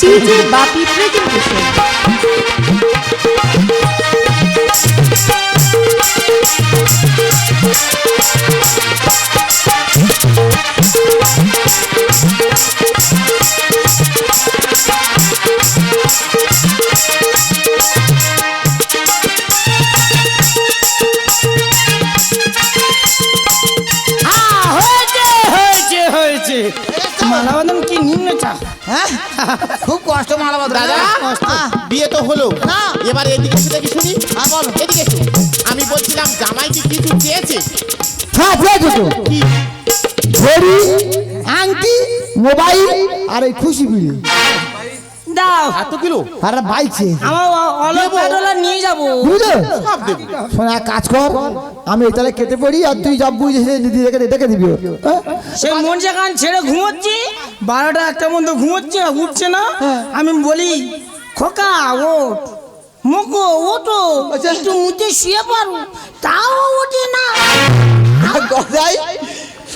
DJ বাপি presentation দাদা হ্যাঁ বিয়ে তো হলো। না। এবার এদিকে এসে দেখি শুনি। হ্যাঁ, এদিকে এসো। আমি বলছিলাম জামাই কি কিছু চেয়েছে? হ্যাঁ চেয়েছে তো। ঘড়ি আংটি মোবাইল আর এই খুশি বিড়ি। দাও। এত কিলো? আর বাইক চেয়েছে আমার অ- অলোক পেট্রোলা নিয়ে যাব। বুঝলে? সব দেবো। শোনা এক কাজ কর। আমি তাহলে কেটে পড়ি আর তুই যা বুঝে দিদি রেখে দেখে দিবি হ্যাঁ? সে মন যেখান ছেড়ে ঘুমোচ্ছি বারোটা একটা মতো ঘুমোচ্ছে না উঠছে না। আমি বলি খোকা ওঠ। মুখো ওঠো। একটু মুখে শুয়ে পারো তাও ওঠে না। গজাই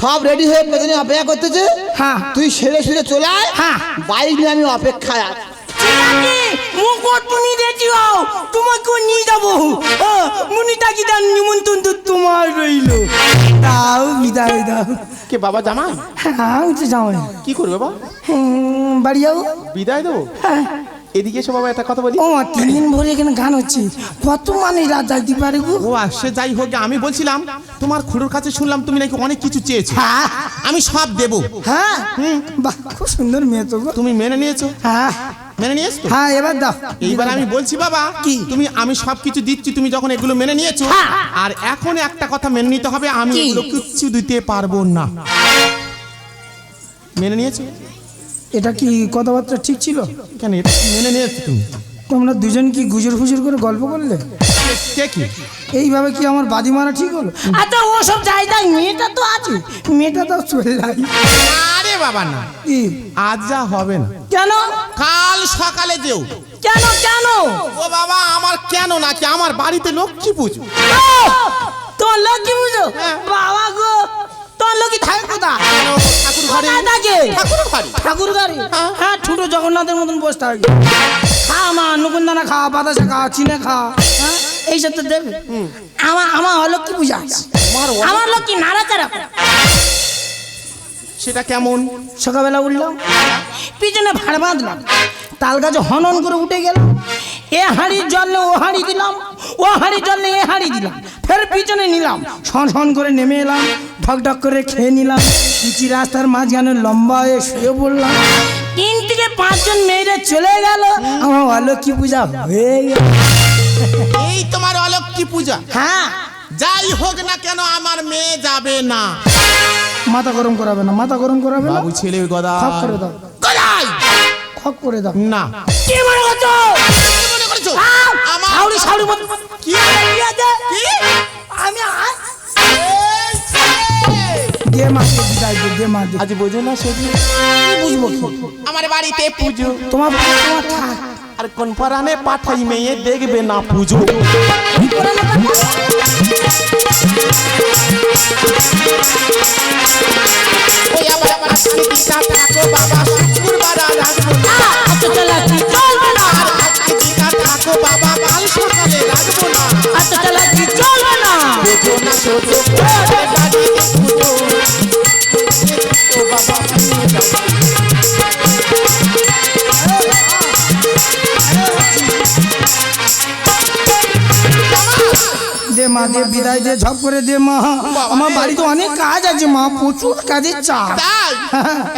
সব রেডি হয়ে পেছনে অপেক্ষা করতেছে। হ্যাঁ। তুই সেরে সেরে চলে আয়। হ্যাঁ। বাইক নিয়ে আমি অপেক্ষায় আছি। ঠিক আছে মুখো তুমি রেডি হও তোমাকে নিয়ে যাব। ও, মুনিটা কি তার নিমন্ত্রণ তো তোমার রইল? দাও বিদায় দাও। কে বাবা জামাই? হ্যাঁ উঠে কি করবে বাবা? বাড়ি বিদায় দেবো? হ্যাঁ। এদিকে এসো বাবা একটা কথা বলি। ও তিন দিন ভরে এখানে গান হচ্ছে। কত মানে রাত পারে গো। ও আসে যাই হোক আমি বলছিলাম তোমার খুড়োর কাছে শুনলাম তুমি নাকি অনেক কিছু চেয়েছো। হ্যাঁ। আমি সব দেবো। হ্যাঁ? বাহ খুব সুন্দর মেয়ে তো তুমি মেনে নিয়েছো। হ্যাঁ। মেনে নিয়েছো? হ্যাঁ এবার দাও। এইবার আমি বলছি বাবা কি? তুমি আমি সব কিছু দিচ্ছি তুমি যখন এগুলো মেনে নিয়েছো হ্যাঁ। আর এখন একটা কথা মেনে নিতে হবে আমি? এগুলো কিচ্ছু দিতে পারব না। মেনে নিয়েছো? এটা কি কথাবার্তা ঠিক ছিল? কেন এটা মেনে নিয়েছো তুমি? তোমরা দুজন কি গুজর ফুজুর করে গল্প করলে? এইভাবে কি আমার বাদি মারা ঠিক হলো? আচ্ছা ও সব যাই যাই মেয়েটা তো আছে। মেয়েটা তো চলে যায়। বাবা না। আজ যা হবে না। কেন? কাল সকালে যেও। কেন কেন? ও বাবা আমার কেন না কি আমার বাড়িতে লক্ষ্মী পুজো। ও, তোমার লক্ষ্মী পুজো? বাবা গো তোমার লক্ষ্মী থাকে কোথা ঠাকুর ঘরে। কোথায় থাকে? ঠাকুর ঘরে। ঠাকুর গাড়ি হ্যাঁ। ছোট জগন্নাথের মতন বসে থাকে। খা মা নকুন্দানা খা বাতাসা খা চিনে খা হ্যাঁ? এইসব তো দেবে। আমার আমার অলক্ষ্মী পূজা আছে। আমার লক্ষ্মী নাড়াচাড়া। সেটা কেমন? সকালবেলা উঠলাম পিছনে ভাড় বাঁধলাম তাল গাছে হনন করে উঠে গেলাম। এ হাঁড়ির জল ও হাঁড়ি দিলাম ও হাঁড়ির জল এ হাঁড়ি দিলাম ফের পিছনে নিলাম শন শন করে নেমে এলাম ঢক ঢক করে খেয়ে নিলাম পিচি রাস্তার মাঝখানে লম্বা হয়ে শুয়ে পড়লাম। তিন থেকে পাঁচজন মেয়েরা চলে গেল আমার অলক্ষী পূজা হয়ে গেল। এই তোমার অলক্ষ্মী পূজা? হ্যাঁ। যাই হোক না কেন আমার মেয়ে যাবে না। মাথা গরম করাবে না মাথা গরম করাবে না। বাবু ছেলে গদা খপ করে দাও। গদাই! খপ করে দাও। না। কি মনে করছ? কি মনে করছ? আমার সাউরি মত কি? কি? আমি আজ দে মা দে বিদায় দে দে মা দে আজ বোঝো না সেদিন কি? বুঝব আমার বাড়িতে পুজো। তোমার তোমার থাক। আর কোন পারানে পাঠাই মেয়ে দেখবে না পুজো। শুক্রবার আর রাখব দে মা দে বিদায় দে ঝপ করে দে মা আমার বাড়িতে অনেক কাজ আছে মা প্রচুর কাজের চাপ। তাই?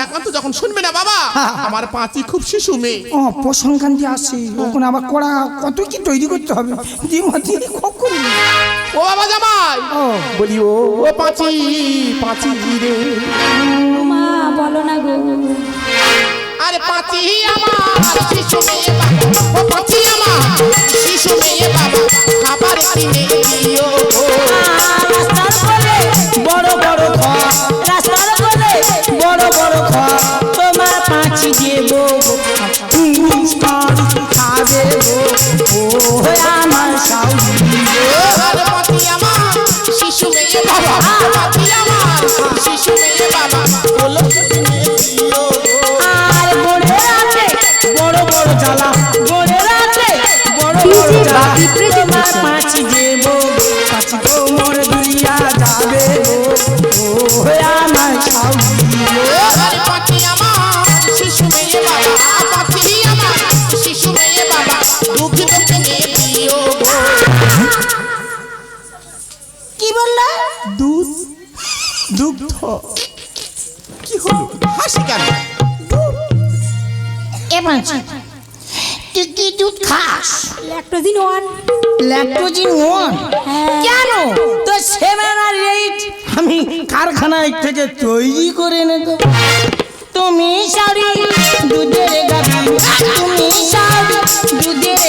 এখন তো যখন শুনবে না বাবা আমার পাঁচি খুব শিশু মেয়ে। ও পৌষ সংক্রান্তি আসছে ওখানে আবার কড়া কত কি তৈরি করতে হবে। দি মা দি খুব করি ও বাবা জামাই ও। বলি ও ও পাঁচি পাঁচি রে। মা বলো না গো। আরে পাঁচি আমার। দুগ্ধ কি হলো হাসি কেন? তো সেভেন আমি কারখানায় থেকে তৈরি করে এনে দেবো তুমি শাড়ি দুধের গাবি তুমি শাড়ি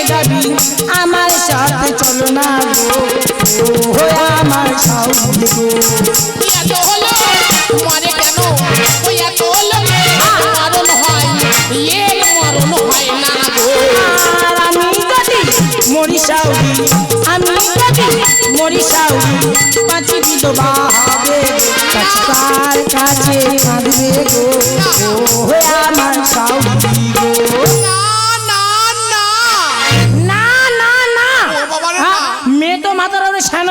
গাবি আমার সাথে চলো না গো। আমার সাউদি গো। এত হলো মরে কেন? ওই এত হলো মরণ হয় এর মরণ হয় না গো। আমি যদি মরি সাউদি আমি যদি মরি সাউদি পাঁচি বিধবা হবে কার কাছে কাঁদবে গো। ও আমার সাউদি মেয়ে তো মাথার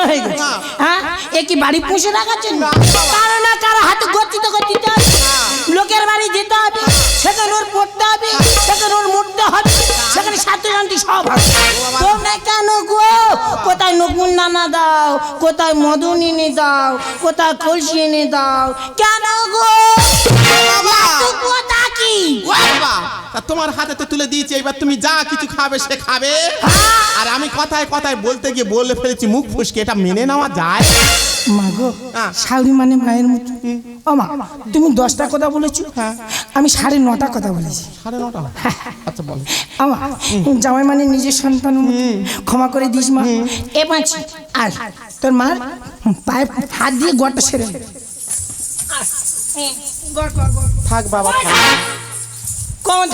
হয়ে গেছে। হ্যাঁ? এ কি বাড়ি পুষে কারও না। কারও হাতে গচ্ছিত গচ্ছিত লোকের বাড়ি যেতে হবে। সেখানে ওর পড়তে হবে। সেখানে ওর মরতে হবে। সেখানে সব হবে। তোমরা কেন গো? কোথায় নকুন নানা দাও? কোথায় মদন এনে দাও? কোথায় কলসি এনে দাও? কেন গো? বাবা। এত কি? বাবা। তা তোমার হাতে তো তুলে দিয়েছি এবার তুমি যা কিছু খাবে সে খাবে। আর আমি কথায় কথায় বলতে গিয়ে বলে ফেলেছি মুখ ফুসকে এটা মেনে নেওয়া যায়। মা গো হ্যাঁ। শাউরি মানে মায়ের মতো। ও মা তুমি দশটা কথা বলেছ? আমি সাড়ে নটা কথা বলেছি। সাড়ে নটা? আচ্ছা বলো। আমা জামাই মানে নিজের সন্তান ক্ষমা করে দিস মা। এ পাঁচি আর তোর মার পায়ে হাত দিয়ে গড়টা সেরে নে। থাক বাবা কখন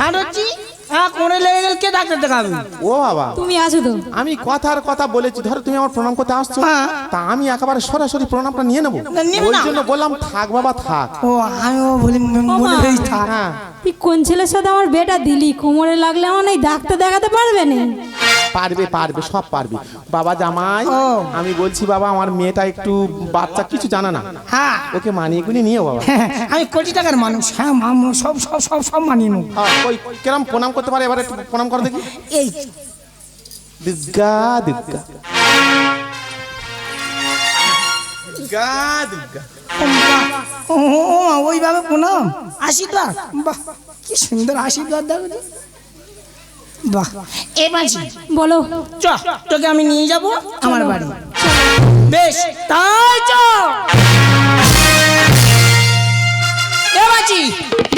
হাঁট হচ্ছি হ্যাঁ কোনে লেগে গেল কে ডাক্তার দেখাবে? ও বাবা। তুমি আছো তো? আমি কথার কথা বলেছি ধরো তুমি আমার প্রণাম করতে আসছো হ্যাঁ। তা আমি একেবারে সরাসরি প্রণামটা নিয়ে নেব। ওই জন্য বললাম থাক বাবা থাক। ও আমিও বলি মনে থাক। হ্যাঁ। তুই কোন ছেলের সাথে আমার বেটা দিলি? কোমরে লাগলে আমার এই ডাক্তার দেখাতে পারবে না? পারবে পারবে সব পারবে। বাবা জামাই আমি বলছি বাবা আমার মেয়েটা একটু বাচ্চা কিছু জানা না। হ্যাঁ। ওকে মানিয়ে গুলি নিও বাবা। হ্যাঁ, আমি কোটি টাকার মানুষ। হ্যাঁ মামু সব সব সব সব মানিয়ে নেব। হ্যাঁ, ওই কেরম প্রণাম করতে পারে? এবারে একটু প্রণাম করে দেখি। এই। দুর্গা দুর্গা। ওইভাবে প্রণাম। আশীর্বাদ। বাহ কি সুন্দর আশীর্বাদ দেখো। বাহ। এ পাঁচি বলো। চ তোকে আমি নিয়ে যাব আমার বাড়ি। বেশ তাই চ। এ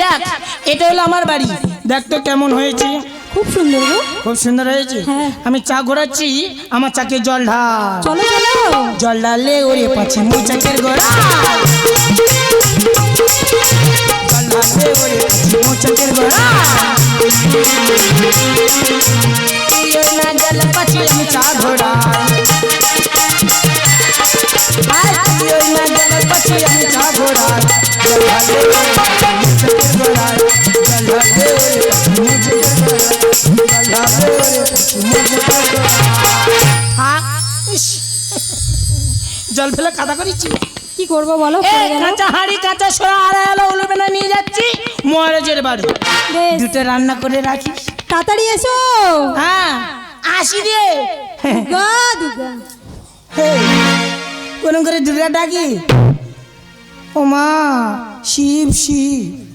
দেখ এটা হলো আমার বাড়ি। দেখ তো কেমন হয়েছে। খুব সুন্দর গো। খুব সুন্দর হয়েছে? হ্যাঁ। আমি চা ঘোরাচ্ছি আমার চাকে জল ঢাল। চলো চলো। জল ঢাললে ওরে পাচ্ছে মুই চাকের গোড়া ওরে পাচ্ছে গোড়া না জল আমি চা ঘোড়া। হ্যাঁ। জল ফেলে কাদা করেছি কি করব বলো? কাঁচা হাড়ি কাঁচা সোয়া আর এলো উলুবেনা নিয়ে যাচ্ছি। মহারাজের বাড়ি দুটো রান্না করে রাখি। তাড়াতাড়ি এসো। হ্যাঁ আসি রে। গা কোন করে দুর্গা ডাকি ও মা শিব শিব।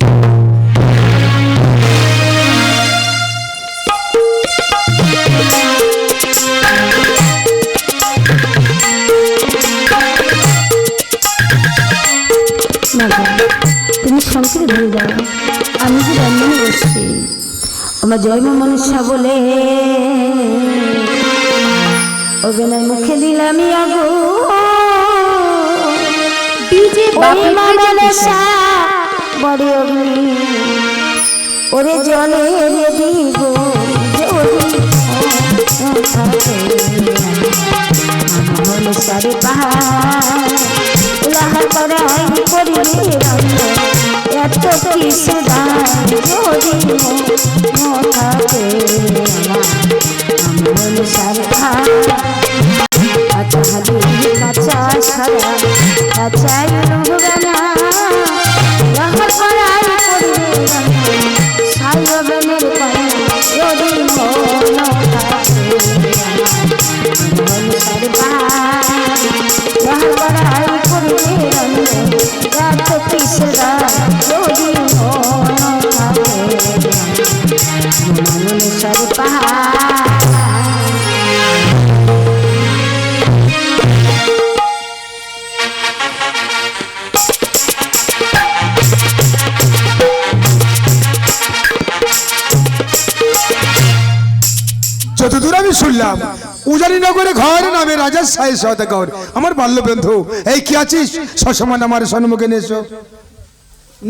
তুমি সংসারে ধরে যাও। আমি যে রন্ধনে বসছি আমার জন্ম মনুষ্য বলে ওবেনার মুখে দিলাম আগো বড় অগ্নি ওরে জলে দিব সারে পাহাড় উলাহার করে হয়নি করিবে শুনলাম উজানি নগরে ঘর নামে রাজার সাহেব সদাগর আমার বাল্য বন্ধু এই কি আছিস? সসমান আমার সম্মুখে নিয়ে এসো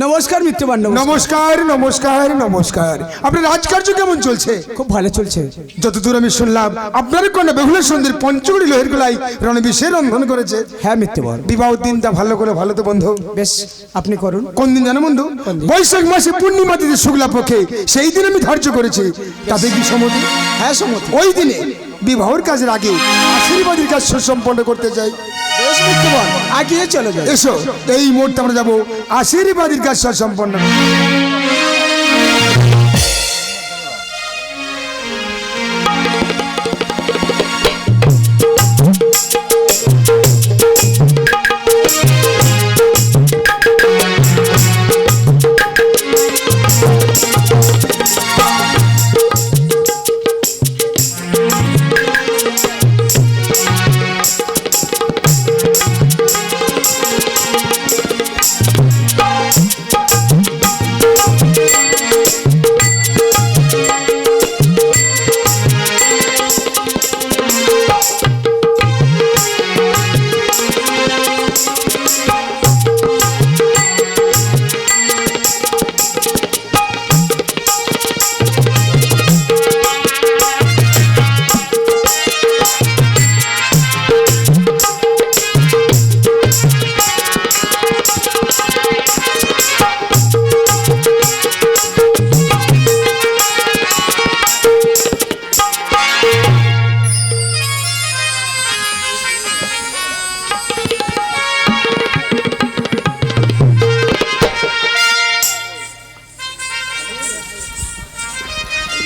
নমস্কার মিত্রবান নমস্কার। নমস্কার নমস্কার আপনার রাজকার্য কেমন চলছে? খুব ভালো চলছে। যতদূর আমি শুনলাম আপনার কন্যা বেহুলা সুন্দর পঞ্চগুড়ি লোহের গোলাই রণবিষে রন্ধন করেছে। হ্যাঁ মিত্রবর বিবাহ দিনটা ভালো করে ভালো তো বন্ধু। বেশ আপনি করুন। কোন দিন জানো বন্ধু? বৈশাখ মাসে পূর্ণিমা তিথি শুক্লা পক্ষে। সেই দিন আমি ধার্য করেছি। তাতে কি সমতি? হ্যাঁ সমতি। ওই দিনে বিবাহের কাজের আগে আশীর্বাদের কাজ সুসম্পন্ন করতে চাই। আগে আগিয়ে চলে যাই। এসো। এই মুহূর্তে আমরা যাব আশীর্বাদের কাজ সুসম্পন্ন।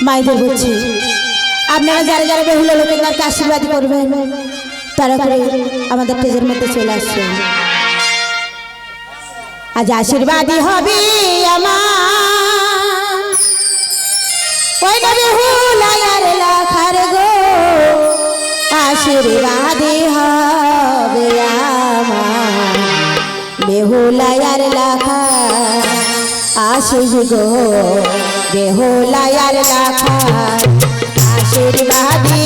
মাইদের বলছি আপনারা যারা যারা বেহুলা লোকের আশীর্বাদ করবেন, তারা করে আমাদের টেজের মধ্যে চলে আসছেন আজ আশীর্বাদই হবে আমার। ওই না বেহুলার লাখার গো, আশীর্বাদই হবে আমার। বেহুলায়ার লাখা আশিস গো বেহুলায়ার লাখা আশীর্বাদই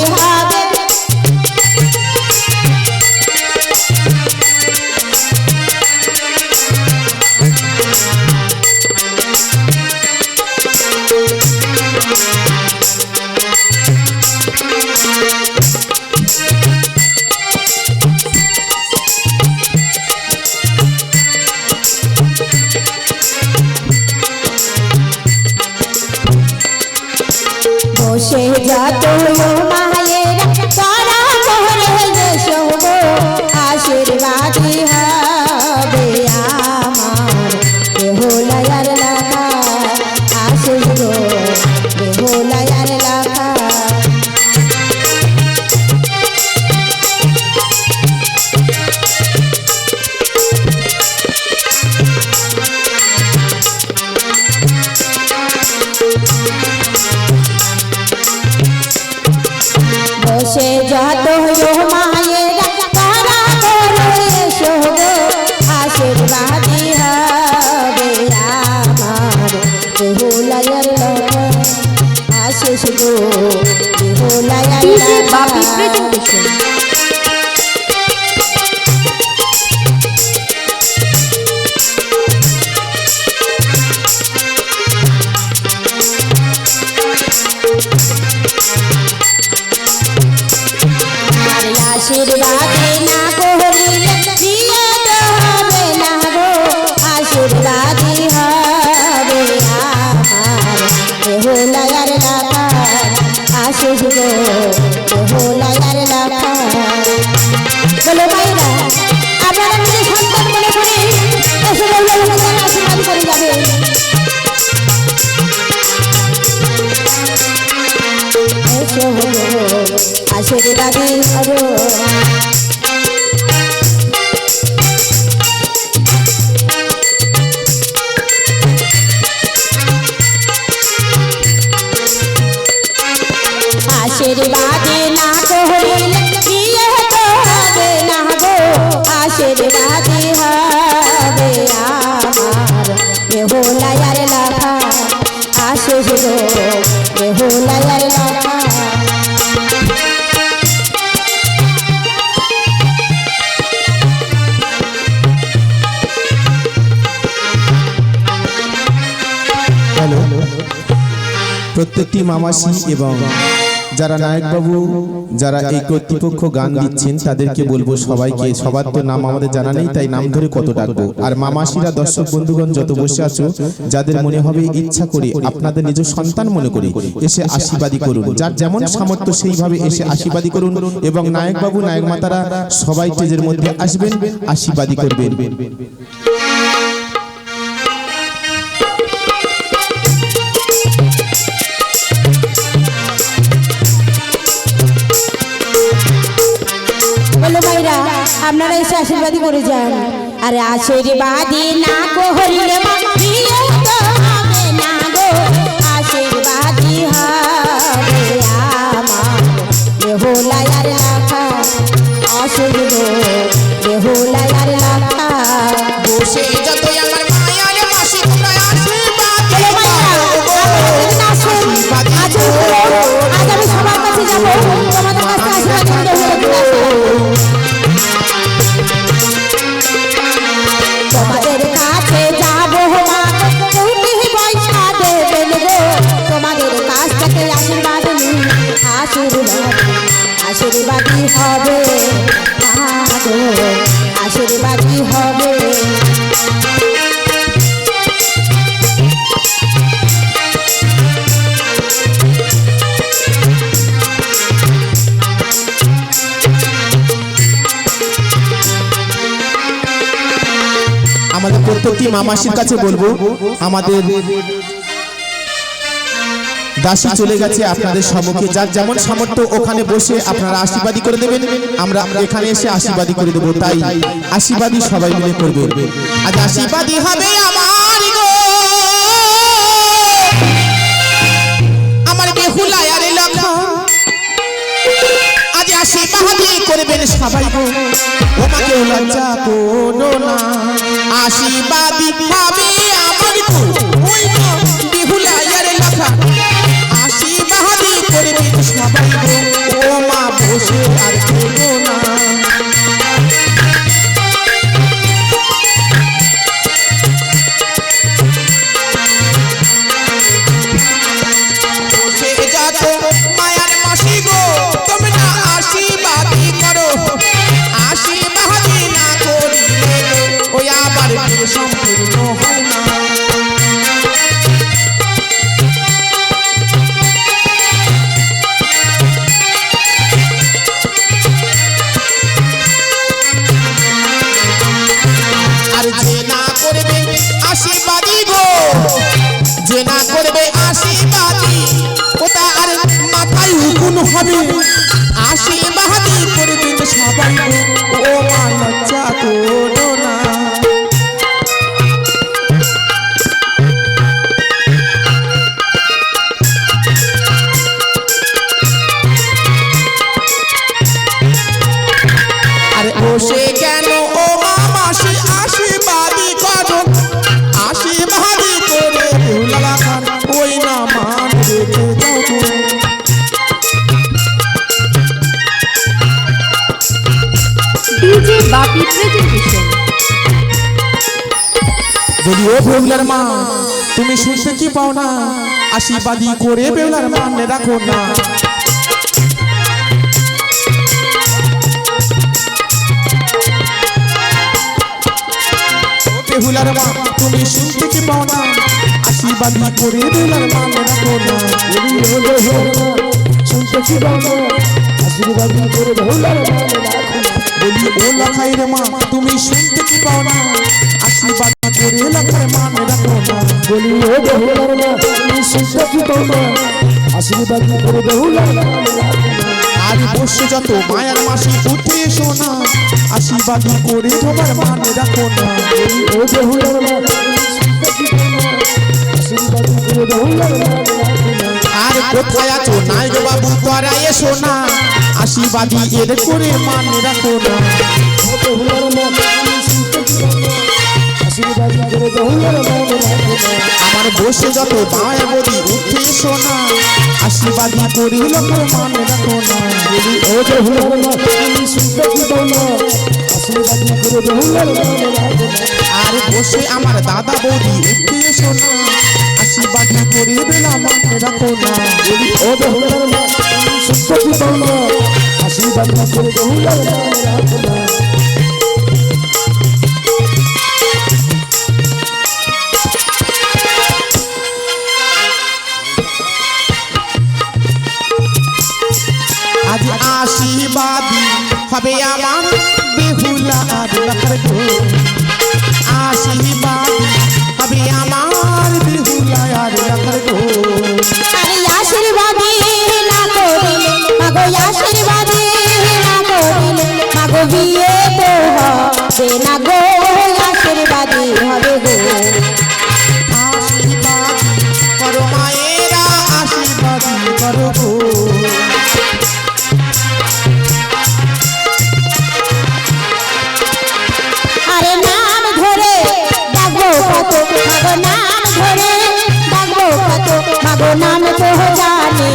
বাপি লতা আশীর্বাদী আশীর্বাদে না করিলে বিয়ে হবে না গো। আশীর্বাদে হবে আমার। বেহুলায়ার লাভা আশিস প্রত্যেকটি মামাসি এবং যারা নায়কবাবু, যারা এই কর্তৃপক্ষ গান দিচ্ছেন, তাদেরকে বলব সবাইকে, সবার তো নাম আমাদের জানা নেই, তাই নাম ধরে কত ডাকবো। আর মামাসিরা, দর্শক বন্ধুগণ, যত বসে আছো, যাদের মনে হবে ইচ্ছা করে আপনাদের নিজ সন্তান মনে করে এসে আশীর্বাদী করুন। যার যেমন সামর্থ্য, সেইভাবে এসে আশীর্বাদী করুন এবং নায়কবাবু নায়ক মাতারা সবাই স্টেজের মধ্যে আসবেন, আশীর্বাদী করবেন। আপনারা এসে আশীর্বাদই করে যান। আরে আশীর্বাদী না করলে মা মামাসির কাছে বলব আমাদের দাসী চলে গেছে আপনাদের সম্মুখে। যার যেমন সামর্থ্য ওখানে বসে আপনারা আশীর্বাদী করে দেবেন আমরা এখানে এসে আশীর্বাদী করে দেবো তাই আশীর্বাদী সবাই মিলে করবে। আজ আশীর্বাদী হবে আমার গো। আমার বেহুলায়ার আজ আশীর্বাদ করবেন সবাই গো ওমাকে লজ্জা করো না। আশীর্বাদী হবে আমার গো আশীর্বাদী গো। যে না করবে আশীর্বাদী ওটা আর মাথায় হুকুন হবে। ও বেউলার মা তুমি শুনতে কি পাও না আশীর্বাদী করে বেউলার মান রাখো না। বেহুলার মা তুমি শুনতে কি পাও না আশীর্বাদী করে বেউলার মান রাখো না। বেহুলার মা, শুনতে কি পাও না? আশীর্বাদী করে বেহুলার মা রাখো না। বলি ও লাখাই রে মা তুমি শুনতে কি পাও না আশীর্বাদ করে লাখার মান রাখো না বলি ও বেহুলার মা, তুমি পাও না? আশীর্বাদী করে বেহুলার মা। আর বসে যত মায়ার মাসি উঠে এসো না আশীর্বাদ করে তোমার মান রাখো না ও বেহুলার মা? আশীর্বাদী করে বেহুলার মা। আর কোথায় আছো নায়ক বাবু তোরা এসো না আশীর্বাদী এর করে মান রাখো না বহুলার আশীর্বাদ না আমার বসে যত বাঁয় বদি উঠে এসো না। আশীর্বাদী করি না। ও জীবন আশীর্বাদ করে না। আর বসে আমার দাদা বৌদি উঠে এসো না। আশীর্বাদী করি বেলা রাখো না। ও বহুলার মন আমি সুস্থ জীবন আশীর্বাদ করে রাখো না। হবে আমার বেহুলা আর আশীর্বাদী হবে আমার বেহুলা আর আশীর্বাদী না করিলে মাগো আশীর্বাদী না করিলে মাগো বিয়ে তো হবে না গো আশীর্বাদী হবে গো। আশীর্বাদ করো মায়েরা আশীর্বাদ করো গো। মাগো নাম তো জানে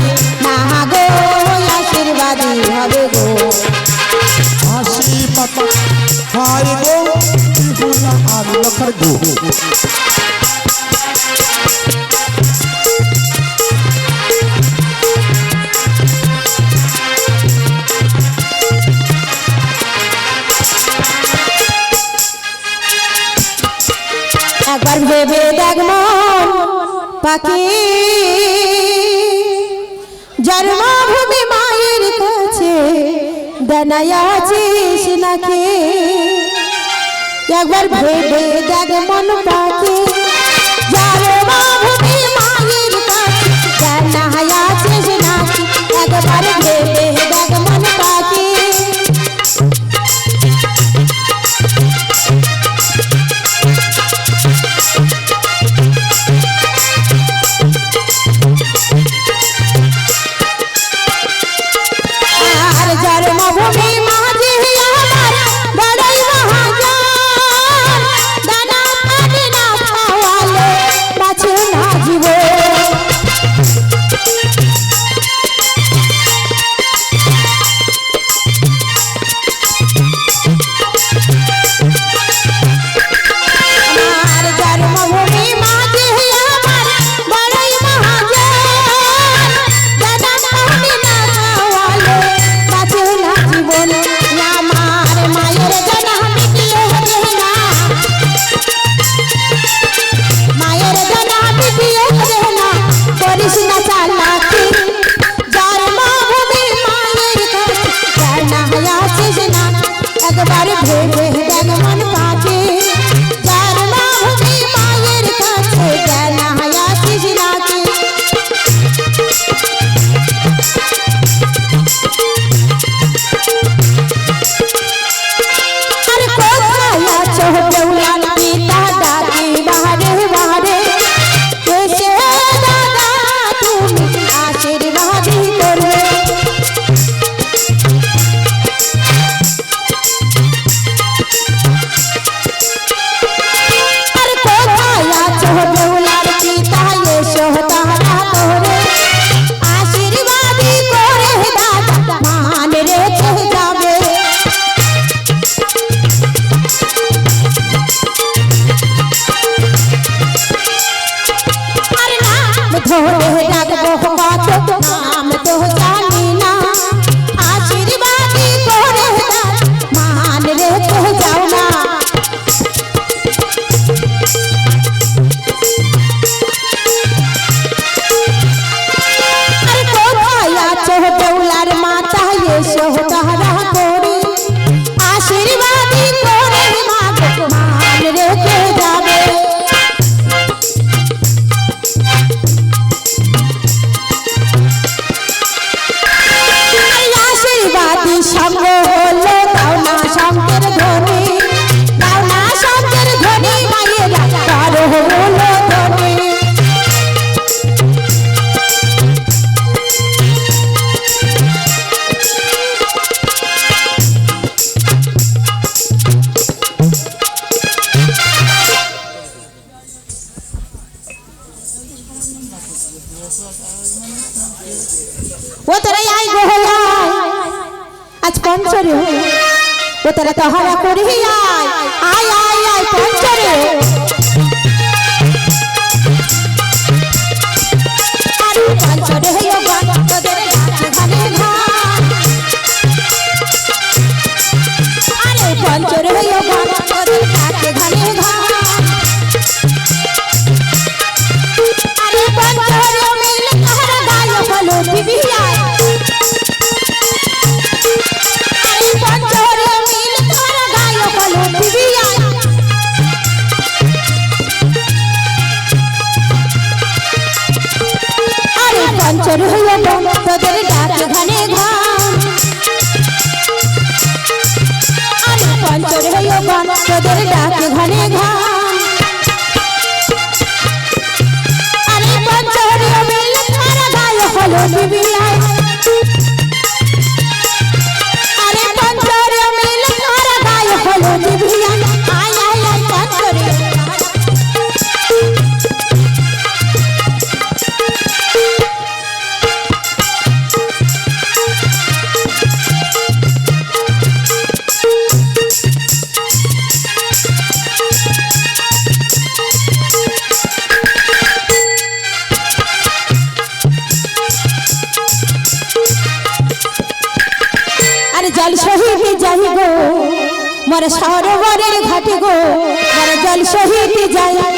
না গো আশীর্বাদী হবে গো। আশীর্বাদ হয় গো বেহুলা আর লাখার গো। একবার ভেবে দেখ মন পাখি দানায় আছিস নাকি একবার ভেবে দেখ মন পাখি জন্মভূমি মায়ের কাছে দানায় আছিস নাকি একবার ভেবে জল সহিতে